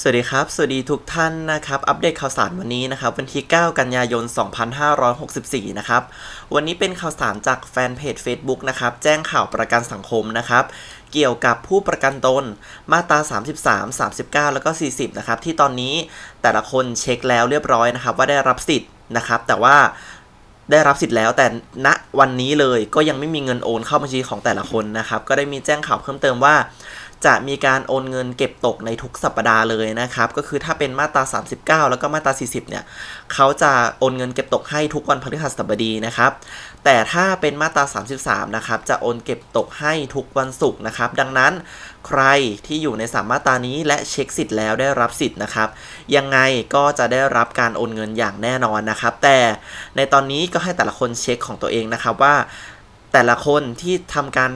สวัสดีครับ สวัสดีทุกท่านนะครับ อัปเดตข่าวสารวันนี้นะครับ วันที่ 9 กันยายน 2564 นะครับ วันนี้เป็นข่าวสารจากแฟนเพจ Facebook นะครับ แจ้งข่าวประกันสังคมนะครับ เกี่ยวกับผู้ประกันตน มาตรา 33 39 แล้วก็ 40 นะครับ ที่ตอนนี้แต่ละคนเช็คแล้วเรียบร้อยนะครับ ว่าได้รับสิทธิ์นะครับ แต่ว่าได้รับสิทธิ์แล้วแต่ณวันนี้เลยก็ยังไม่มีเงินโอนเข้าบัญชีของแต่ละคนนะครับ ก็ได้มีแจ้งข่าวเพิ่มเติมว่า จะมีการโอนเงินเก็บตกในทุกสัปดาห์เลยนะครับ ก็คือถ้าเป็นมาตรา 39 แล้วก็มาตรา 40 เนี่ยเขาจะโอนเงินเก็บตกให้ทุกวันพฤหัสบดีนะครับ แต่ถ้าเป็นมาตรา 33 นะครับ จะโอนเก็บตกให้ทุกวันศุกร์นะครับ ดังนั้นใครที่อยู่ในสามมาตรานี้และเช็คสิทธิ์แล้วได้รับสิทธิ์นะครับ ยังไงก็จะได้รับการโอนเงินอย่างแน่นอนนะครับ แต่ในตอนนี้ก็ให้แต่ละคนเช็คของตัวเองนะครับว่า แต่ละคนที่ทำการ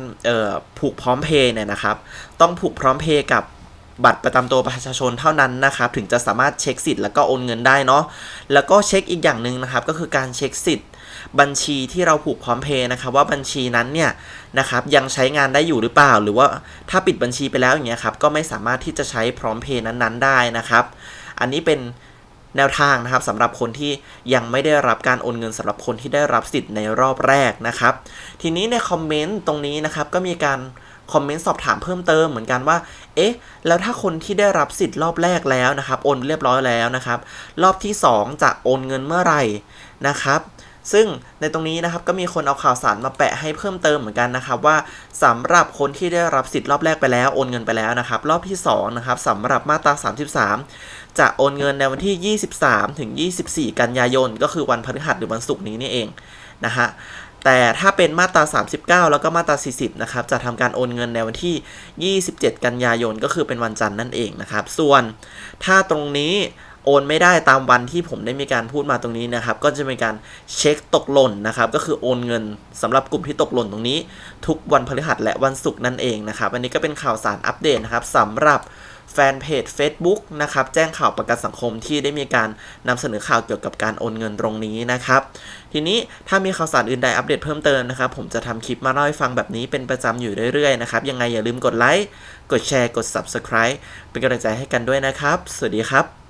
ผูกพร้อมเพย์เนี่ยนะครับ ต้องผูกพร้อมเพย์กับบัตรประจำตัวประชาชนเท่านั้นนะครับ ถึงจะสามารถเช็คสิทธิ์แล้วก็โอนเงินได้เนาะแล้วก็เช็คอีกอย่างหนึ่งนะครับ ก็คือการเช็คสิทธิ์บัญชีที่เราผูกพร้อมเพย์นะครับว่าบัญชีนั้นเนี่ยนะครับยังใช้งานได้อยู่หรือเปล่า หรือว่าถ้าปิดบัญชีไปแล้วอย่างเงี้ยครับก็ไม่สามารถที่จะใช้พร้อมเพย์นั้นๆได้นะครับ อันนี้เป็น แนวทางนะครับสำหรับคนที่ยังไม่ได้รับการโอนเงินสำหรับคนที่ได้รับสิทธิ์ในรอบแรกนะครับ ทีนี้ในคอมเมนต์ตรงนี้นะครับก็มีการคอมเมนต์สอบถามเพิ่มเติมเหมือนกันว่า เอ๊ะ แล้วถ้าคนที่ได้รับสิทธิ์รอบแรกแล้วนะครับ โอนเรียบร้อยแล้วนะครับ รอบที่ 2 จะโอนเงินเมื่อไหร่นะครับ ซึ่งในตรงนี้นะครับก็มีคนเอาข่าวสารมาแปะให้เพิ่มเติมเหมือนกันนะครับว่าสำหรับคนที่ได้รับสิทธิ์รอบแรกไปแล้วโอนเงินไปแล้วนะครับรอบที่2นะครับสำหรับมาตรา 33 จะโอนเงินในวันที่ 23ถึง24 กันยายน ก็คือวันพฤหัสหรือวันศุกร์นี้นี่เองนะฮะแต่ถ้าเป็นมาตรา 39 แล้วก็มาตรา 40 นะครับ จะทำการโอนเงินในวันที่ 27 กันยายน ก็คือเป็นวันจันทร์นั่นเองนะครับ ส่วนถ้าตรงนี้ โอนไม่ได้ตามวันที่ผมได้มีการพูดมาตรงนี้นะครับ ก็จะมีการเช็คตกหล่นนะครับ ก็คือโอนเงินสำหรับกลุ่มที่ตกหล่นตรงนี้ ทุกวันพฤหัสและวันศุกร์นั่นเองนะครับ อันนี้ก็เป็นข่าวสารอัปเดตนะครับสำหรับแฟนเพจ Facebook นะครับ แจ้งข่าวประกันสังคมที่ได้มีการนำเสนอข่าวเกี่ยวกับการโอนเงินตรงนี้นะครับ ทีนี้ถ้ามีข่าวสารอื่นใดอัปเดตเพิ่มเติมนะครับ ผมจะทำคลิปมาเล่าให้ฟังแบบนี้เป็นประจำอยู่เรื่อยๆนะครับ ยังไงอย่าลืมกดไลค์ กดแชร์ กด Subscribe เป็นกำลังใจให้กันด้วยนะครับ สวัสดีครับ